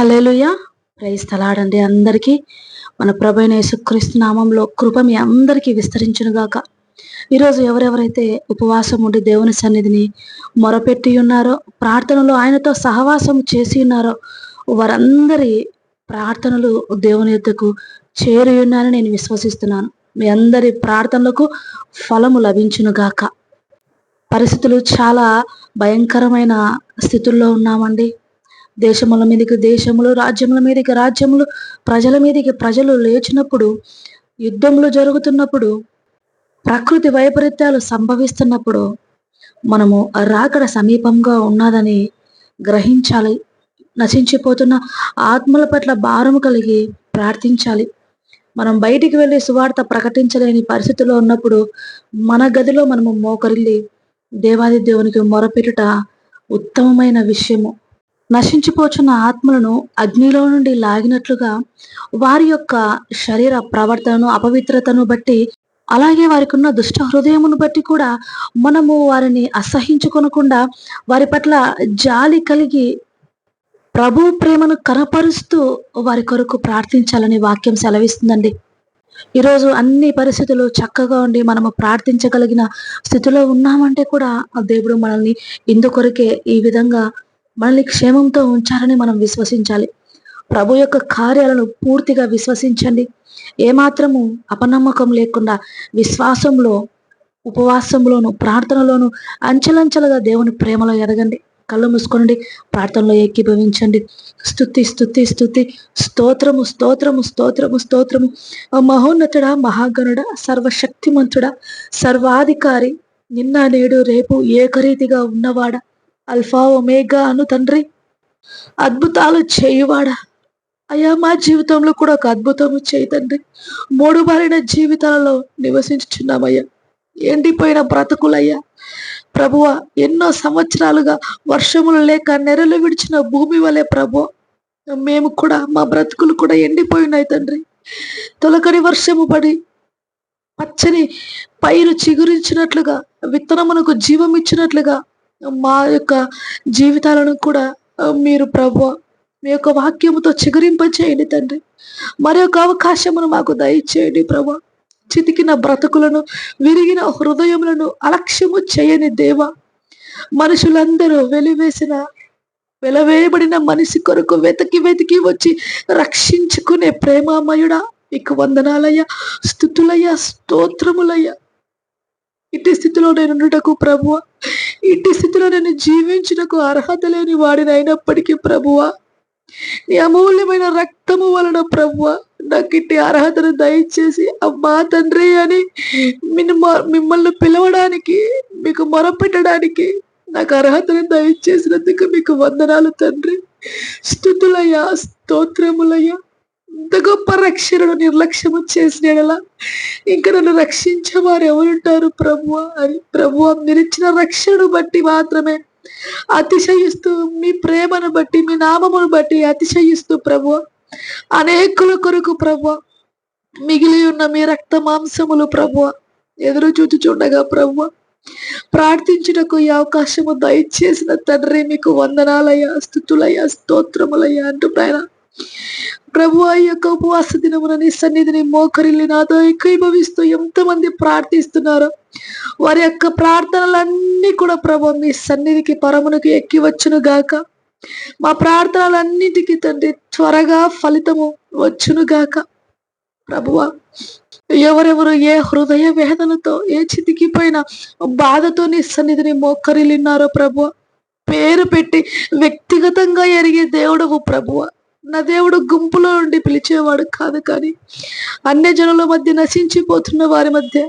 హల్లెలూయ. Praise తలాడండి అందరికీ. మన ప్రభైన యేసుక్రీస్తు నామంలో కృప మీ అందరికీ విస్తరించునుగాక ఈరోజు ఎవరెవరైతే ఉపవాసం ఉండి దేవుని సన్నిధిని మొరపెట్టి ఉన్నారో ప్రార్థనలో ఆయనతో సహవాసం చేసి ఉన్నారో వారందరి ప్రార్థనలు దేవుని యొద్దకు చేరి ఉన్నారని నేను విశ్వసిస్తున్నాను. మీ అందరి ప్రార్థనలకు ఫలము లభించునుగాక పరిస్థితులు చాలా భయంకరమైన స్థితుల్లో ఉన్నామండి. దేశముల మీదకి దేశములు రాజ్యముల మీదకి రాజ్యములు ప్రజల మీదకి ప్రజలు లేచినప్పుడు యుద్ధములు జరుగుతున్నప్పుడు ప్రకృతి వైపరీత్యాలు సంభవిస్తున్నప్పుడు మనము రాకడ సమీపంగా ఉన్నదని గ్రహించాలి. నశించిపోతున్న ఆత్మల పట్ల భారం కలిగి ప్రార్థించాలి. మనం బయటికి వెళ్ళి సువార్త ప్రకటించలేని పరిస్థితిలో ఉన్నప్పుడు మన గదిలో మనము మోకరిల్లి దేవాది దేవునికి మొరపెట్టుట ఉత్తమమైన విషయము. నశించిపోచున్న ఆత్మలను అగ్నిలో నుండి లాగినట్లుగా వారి యొక్క శరీర ప్రవర్తనను అపవిత్రతను బట్టి అలాగే వారికి ఉన్న దుష్ట హృదయమును బట్టి కూడా మనము వారిని అసహించుకొనకుండా వారి పట్ల జాలి కలిగి ప్రభు ప్రేమను కనపరుస్తూ వారి కొరకు ప్రార్థించాలని వాక్యం సెలవిస్తుందండి. ఈరోజు అన్ని పరిస్థితులు చక్కగా ఉండి మనము ప్రార్థించగలిగిన స్థితిలో ఉన్నామంటే కూడా ఆ దేవుడు మనల్ని ఇందుకొరకే ఈ విధంగా మనల్ని క్షేమంతో ఉంచారని మనం విశ్వసించాలి. ప్రభు యొక్క కార్యాలను పూర్తిగా విశ్వసించండి. ఏమాత్రము అపనమ్మకం లేకుండా విశ్వాసంలో ఉపవాసంలోను ప్రార్థనలోను అంచెలంచెలుగా దేవుని ప్రేమలో ఎదగండి. కళ్ళు మూసుకోండి ప్రార్థనలో ఏకీభవించండి. స్థుతి స్థుతి స్థుతి స్తోత్రము స్తోత్రము స్తోత్రము స్తోత్రము. మహోన్నతుడ మహోన్నతుడా మహాగణుడా సర్వశక్తిమంతుడా సర్వాధికారి నిన్న నేడు రేపు ఏకరీతిగా ఉన్నవాడా. అల్ఫా ఒమేగా అను తండ్రి. అద్భుతాలు చేయువాడా? అయ్యా మా జీవితంలో కూడా ఒక అద్భుతం చేయి తండ్రి. మూడు మారిన జీవితాలలో నివసించుచున్నామయ్యా. ఎండిపోయిన బ్రతుకులయ్యా. ప్రభువ ఎన్నో సంవత్సరాలుగా వర్షములు లేక నెరలు విడిచిన భూమి వలె ప్రభు మేము కూడా మా బ్రతుకులు కూడా ఎండిపోయినాయి తండ్రి. తొలకరి వర్షము పడి పచ్చని పైరు చిగురించినట్లుగా విత్తనమునకు జీవం ఇచ్చినట్లుగా మా యొక్క జీవితాలను కూడా మీరు ప్రభు మీ యొక్క వాక్యముతో చిగురింప చేయండి తండ్రి. మరి ఒక అవకాశమును మాకు దయచేయండి ప్రభు. చితికిన బ్రతుకులను విరిగిన హృదయములను అలక్ష్యము చేయని దేవ. మనుషులందరూ వెలివేసిన వెలవేయబడిన మనిషి కొరకు వెతికి వెతికి వచ్చి రక్షించుకునే ప్రేమామయుడా. మీకు వందనాలయ్యా స్థుతులయ్యా స్తోత్రములయ్యా. ఇట్టి స్థితిలో నేను ఉండటకు ప్రభువ ఇంటి స్థితిలో నేను జీవించినకు అర్హత లేని వాడిని అయినప్పటికీ ప్రభువ నీ అమూల్యమైన రక్తము వలన ప్రభువ నాకు ఇట్టి అర్హతను దయచేసి అమ్మా తండ్రి అని మిమ్మ- మిమ్మల్ని పిలవడానికి మీకు మొరపెట్టడానికి నాకు అర్హతను దయచేసినందుకు మీకు వందనాలు తండ్రి. స్థుతులయ్యా స్తోత్రములయ్యా. గొప్ప రక్షణను నిర్లక్ష్యము చేసిన యెడల ఇంకా నన్ను రక్షించేవారు ఎవరుంటారు ప్రభువ అని ప్రభువ మీరిచ్చిన రక్షణను బట్టి మాత్రమే అతిశయిస్తూ మీ ప్రేమను బట్టి మీ నామమును బట్టి అతిశయిస్తూ ప్రభు అనేకుల కొరకు ప్రభు మిగిలి ఉన్న మీ రక్త మాంసములు ప్రభు ఎదురు చూచుచుండగా ప్రభు ప్రార్థించుటకు ఈ అవకాశము దయచేసిన తండ్రి మీకు వందనాలయ్యా స్థుతులయ్యా స్తోత్రములయ్యా అంటూ ఆయన ప్రభు ఆ యొక్క ఉపవాస దినమున నీ సన్నిధిని మోకరిల్లి నాతో ఏకీభవిస్తూ ఎంతమంది ప్రార్థిస్తున్నారు వారి యొక్క ప్రార్థనలన్నీ కూడా ప్రభు మీ సన్నిధికి పరమునకు ఎక్కి వచ్చును గాక. మా ప్రార్థనలన్నిటికీ తండ్రి త్వరగా ఫలితము వచ్చును గాక. ప్రభువా ఎవరెవరు ఏ హృదయ వేదనతో ఏ చితికిపోయిన బాధతో నీ సన్నిధిని మోకరిల్లినారో ప్రభువ పేరు పెట్టి వ్యక్తిగతంగా ఎరిగే దేవుడవు ప్రభువ నా దేవుడు గుంపులో నుండి పిలిచేవాడు కాదు కానీ అన్య జనుల మధ్య నశించిపోతున్న వారి మధ్య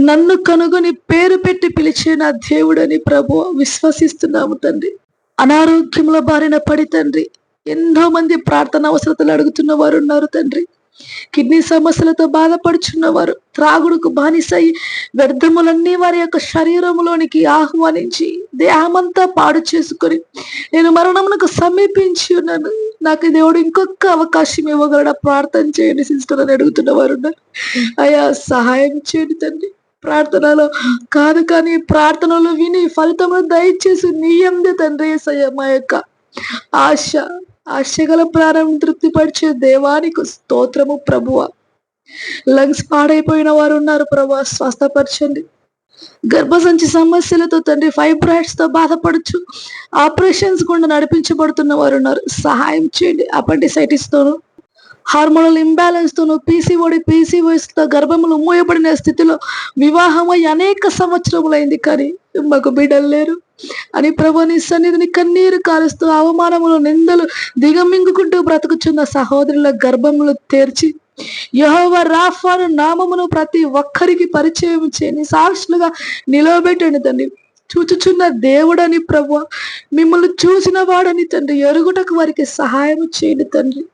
నన్ను కనుగొని పేరు పెట్టి పిలిచే నా దేవుడని ప్రభు విశ్వసిస్తున్నాము తండ్రి. అనారోగ్యముల బారిన పడి తండ్రి. ఎన్నో మంది ప్రార్థన అవసరతలు అడుగుతున్న వారు ఉన్నారు తండ్రి. కిడ్నీ సమస్యలతో బాధపడుచున్నవారు త్రాగుడుకు బానిసై వ్యర్థములన్నీ వారి యొక్క శరీరములోనికి ఆహ్వానించి దేహమంతా పాడు చేసుకొని నేను మరణమునకు సమీపించి ఉన్నాను. నాకు దేవుడు ఇంకొక అవకాశం ఇవ్వగలడా. ప్రార్థన చేయండి సిస్టర్ అని అడుగుతున్న వారు ఉన్నారు అయ్యా సహాయం చేయండి తండ్రి ప్రార్థనలో కాదు కానీ ప్రార్థనలో విని ఫలితంలో దయచేసి నీయందే తండ్రి యేసయ్య మా యొక్క ఆశ ఆశగల ప్రాణం తృప్తిపరిచే దేవానికి స్తోత్రము ప్రభువ. లంగ్స్ పాడైపోయిన వారు ఉన్నారు ప్రభు. స్వస్థపరచండి. గర్భసంచి సమస్యలతో తండ్రి ఫైబ్రాయిడ్స్తో బాధపడచ్చు. ఆపరేషన్స్ గుండా నడిపించబడుతున్న వారు ఉన్నారు సహాయం చేయండి. అపెండిసైటిస్ తోను హార్మోనల్ ఇంబ్యాలెన్స్ తోను పీసీఓడి పీసీఓఎస్తో గర్భములు మూయబడిన స్థితిలో వివాహమై అనేక సంవత్సరములైంది. కానీ మాకు బిడ్డలు లేరు. అని ప్రభు నీ సన్నిధిని కన్నీరు కాలుస్తూ అవమానములు నిందలు దిగమింగుకుంటూ బ్రతుకుచున్న సహోదరుల గర్భములు తెరిచి యహోవ రాఫాను నామమును ప్రతి ఒక్కరికి పరిచయం చేయని సాక్షులుగా నిలవబెట్టండి తండ్రి. చూచుచున్న దేవుడని ప్రభు మిమ్మల్ని చూసిన వాడని తండ్రి ఎరుగుటకు వారికి సహాయం చేయండి తండ్రి.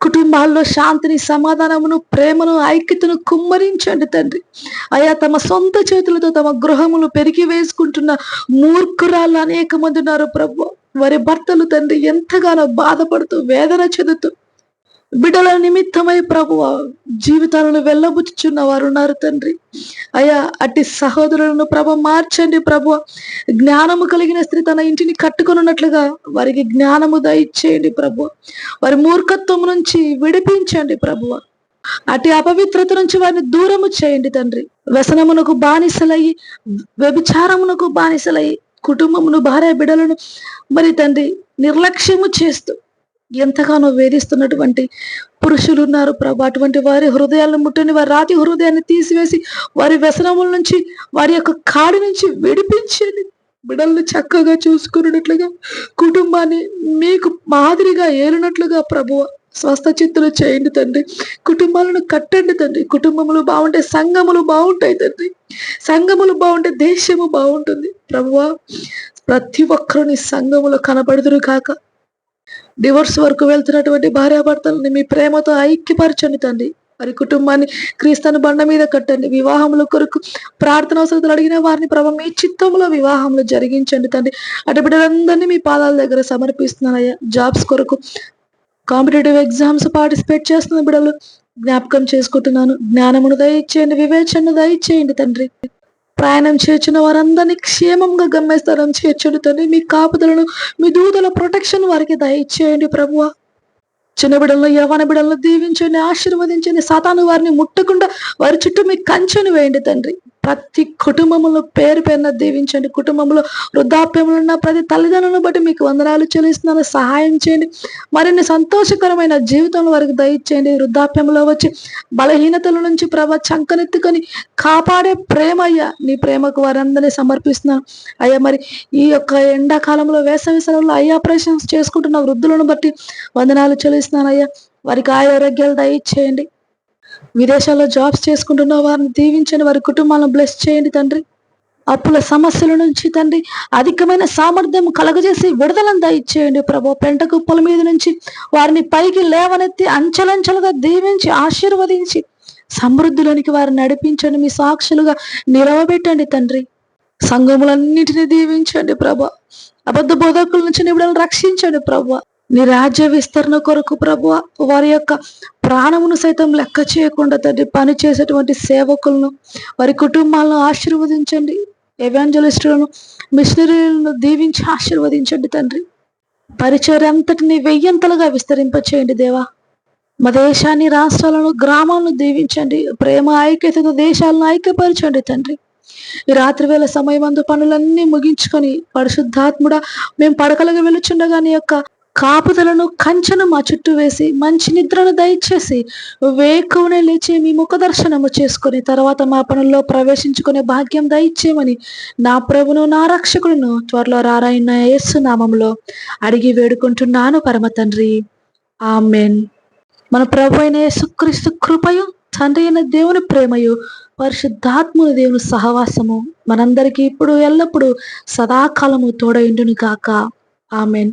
కుటుంబాల్లో శాంతిని సమాధానమును ప్రేమను ఐక్యతను కుమ్మరించండి తండ్రి. అయా తమ సొంత చేతులతో తమ గృహములు పెరిగి వేసుకుంటున్న మూర్ఖురాళ్ళు అనేక మంది ఉన్నారు ప్రభు. వారి భర్తలు తండ్రి ఎంతగానో బాధపడుతూ వేదన చెందుతూ బిడ్డల నిమిత్తమై ప్రభు జీవితాలను వెళ్ళబుచ్చుచున్న వారు ఉన్నారు తండ్రి. అయ్యా అట్టి సహోదరులను ప్రభ మార్చండి ప్రభు. జ్ఞానము కలిగిన స్త్రీ తన ఇంటిని కట్టుకొనున్నట్లుగా వారికి జ్ఞానము దయచేయండి ప్రభు. వారి మూర్ఖత్వం నుంచి విడిపించండి ప్రభు. అటు అపవిత్రత నుంచి వారిని దూరము చేయండి తండ్రి. వ్యసనమునకు బానిసలయ్యి వ్యభిచారమునకు బానిసలయ్యి కుటుంబమును భార్య బిడలను మరి తండ్రి నిర్లక్ష్యము చేస్తూ ఎంతగానో వేధిస్తున్నటువంటి పురుషులు ఉన్నారు ప్రభు. అటువంటి వారి హృదయాలను ముట్టని వారి రాతి హృదయాన్ని తీసివేసి వారి వ్యసనముల నుంచి వారి యొక్క కాడి నుంచి విడిపించండి. బిడల్ని చక్కగా చూసుకున్నట్లుగా కుటుంబాన్ని మీకు మాదిరిగా ఏలినట్లుగా ప్రభువ స్వస్థ చిత్తులు చేయండి తండ్రి. కుటుంబాలను కట్టండి తండ్రి. కుటుంబములు బాగుంటే సంఘములు బాగుంటాయి తండ్రి. సంఘములు బాగుంటే దేశము బాగుంటుంది. ప్రభువ ప్రతి ఒక్కరుని సంఘములో కనబడుదురు కాక డివోర్స్ వరకు వెళ్తున్నటువంటి భార్యాభర్తలని మీ ప్రేమతో ఐక్యపరచండి తండ్రి. వారి కుటుంబాన్ని క్రీస్తుని బండ మీద కట్టండి. వివాహముల కొరకు ప్రార్థన అవసరతలు అడిగిన వారిని ప్రభ మీ చిత్తంలో వివాహంలో జరిగించండి తండ్రి. అటు బిడ్డలందరినీ మీ పాదాల దగ్గర సమర్పిస్తున్నానయ్యా. జాబ్స్ కొరకు కాంపిటేటివ్ ఎగ్జామ్స్ పార్టిసిపేట్ చేస్తున్న బిడ్డలు జ్ఞాపకం చేసుకుంటున్నాను. జ్ఞానమును దయచేయండి వివేచనను దయచేయండి తండ్రి. ప్రయాణం చేర్చిన వారందరినీ క్షేమంగా గమ్యస్థానం చేర్చండి తండ్రి. మీ కాపుదలను మీ దూదల ప్రొటెక్షన్ వారికి దయచేయండి ప్రభువ. చిన్న బిడ్డలను యవన బిడ్డలను దీవించండి ఆశీర్వదించండి. సాతాను వారిని ముట్టకుండా వారి చుట్టూ మీ కంచెను వేయండి తండ్రి. ప్రతి కుటుంబంలో పేరు పేరున దీవించండి. కుటుంబంలో వృద్ధాప్యంలో ఉన్న ప్రతి తల్లిదండ్రులను బట్టి మీకు వందనాలు చెల్లిస్తున్నాను. సహాయం చేయండి. మరిన్ని సంతోషకరమైన జీవితంలో వారికి దయచేయండి వృద్ధాప్యంలో వచ్చి బలహీనతల నుంచి ప్రభ చంకనెత్తుకొని కాపాడే ప్రేమ అయ్యా. నీ ప్రేమకు వారందరినీ సమర్పిస్తున్నాను. అయ్యా మరి ఈ యొక్క ఎండాకాలంలో వేసవి సెలవులో అయ్యా ఆపరేషన్స్ చేసుకుంటున్న వృద్ధులను బట్టి వందనాలు చెల్లిస్తున్నాను అయ్యా. వారికి ఆరోగ్యాలు దయచేయండి. విదేశాల్లో జాబ్స్ చేసుకుంటున్న వారిని దీవించండి వారి కుటుంబాలను బ్లెస్ చేయండి తండ్రి. అప్పుల సమస్యల నుంచి తండ్రి అధికమైన సామర్థ్యం కలగజేసి విడుదలను దయచేయండి ప్రభు. పెంట కుప్పల మీద నుంచి వారిని పైకి లేవనెత్తి అంచెలంచెలుగా దీవించి ఆశీర్వదించి సమృద్ధిలోనికి వారిని నడిపించండి. మీ సాక్షులుగా నిలవబెట్టండి తండ్రి. సంఘములన్నిటిని దీవించండి ప్రభ. అబద్ధ బోధకుల నుంచి నిబుడలు రక్షించండి ప్రభా. నీ రాజ్య విస్తరణ కొరకు ప్రభు వారి యొక్క ప్రాణమును సైతం లెక్క చేయకుండా తండ్రి పని చేసేటువంటి సేవకులను వారి కుటుంబాలను ఆశీర్వదించండి. ఎవాంజలిస్టులను మిషనరీలను దీవించి ఆశీర్వదించండి తండ్రి. పరిచయం అంతటిని వెయ్యంతలుగా విస్తరింపచేయండి దేవా. మా దేశాన్ని రాష్ట్రాలను గ్రామాలను దీవించండి. ప్రేమ ఐక్యతతో దేశాలను ఐక్యపరచండి తండ్రి. ఈ రాత్రి వేళ సమయమందు పనులన్నీ ముగించుకొని పరిశుద్ధాత్ముడ మేము పడకలుగా వెలుచుండగా నీ యొక్క కాపుదలను కంచెను మా చుట్టూ వేసి మంచి నిద్రను దయచేసి వేకువనే లేచి మీ ముఖ దర్శనము చేసుకుని తర్వాత మా పనుల్లో ప్రవేశించుకునే భాగ్యం దయచేయమని నా ప్రభును నా రక్షకులను త్వరలో రారాయణ యేసు నామంలో అడిగి వేడుకుంటున్నాను పరమ తండ్రి. ఆమెన్. మన ప్రభు అయిన యేసుక్రీస్తు కృపయు తండ్రి అయిన దేవుని ప్రేమయు పరిశుద్ధాత్ముని దేవుని సహవాసము మనందరికీ ఇప్పుడు ఎల్లప్పుడూ సదాకాలము తోడైండును కాక amen.